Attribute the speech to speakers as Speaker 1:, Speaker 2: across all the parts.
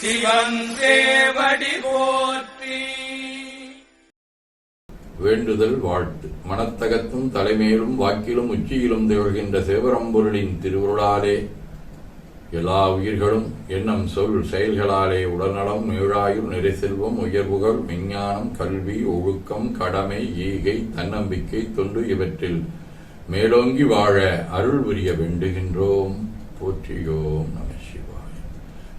Speaker 1: சிவன் போற்றி.
Speaker 2: வேண்டுதல் வாழ்த்து. மனத்தகத்தும் தலைமையிலும் வாக்கிலும் உச்சியிலும் திகழ்கின்ற சிவபரம்பொருளின் திருவுருளாலே எல்லா உயிர்களும் எண்ணம் சொல் செயல்களாலே உடல்நலம் நீழாயுள் நிறை செல்வம் உயர்வுகள் விஞ்ஞானம் கல்வி ஒழுக்கம் கடமை ஈகை தன்னம்பிக்கை தொண்டு இவற்றில் மேலோங்கி வாழ அருள் புரிய வேண்டுகின்றோம். போற்றியோம் நம சிவாய்.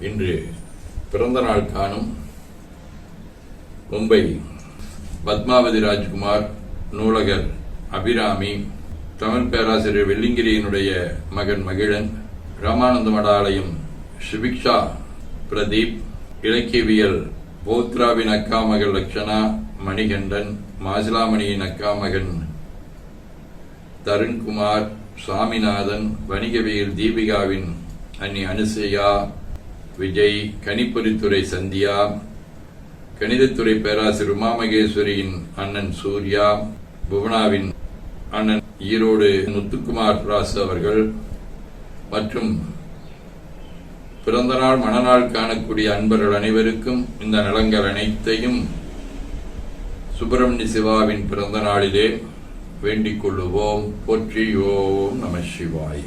Speaker 2: இன்று பிறந்த நாள் காணும் மும்பை பத்மாவதி ராஜ்குமார் நூலகர் அபிராமி தமிழ் பேராசிரியர் வெள்ளிங்கிரியினுடைய மகன் மகிழன் ராமானந்த மடாலயம் சுபிக்ஷா பிரதீப் இலக்கியவியல் போத்ராவின் அக்கா மகள் லட்சணா மணிகண்டன் மாசிலாமணியின் அக்கா மகன் தருண்குமார் சுவாமிநாதன் வணிகவியல் தீபிகாவின் அன்னி அனுசையா விஜய் கணிப்பொறித்துறை சந்தியா கணிதத்துறை பேராசிரியர் உமாமகேஸ்வரியின் அண்ணன் சூர்யா புவனாவின் அண்ணன் ஈரோடு முத்துக்குமார் ராசு அவர்கள் மற்றும் பிறந்தநாள் மணநாள் காணக்கூடிய அன்பர்கள் அனைவருக்கும் இந்த நலங்கள் அனைத்தையும் சுப்பிரமணிய சிவாவின் பிறந்த நாளிலே வேண்டிக் கொள்ளுவோம் போற்றியோம் நம சிவாய்.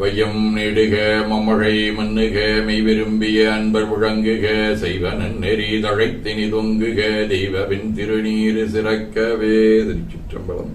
Speaker 2: வையம் நெடுக மமழை மண்ணுக மெய் விரும்பிய அன்பர் முழங்குக செய்வனன் நெறி தழைத்தினி தொங்குக தெய்வவின் திருநீர் சிறக்கவே. திருச்சிற்றம்பலம்.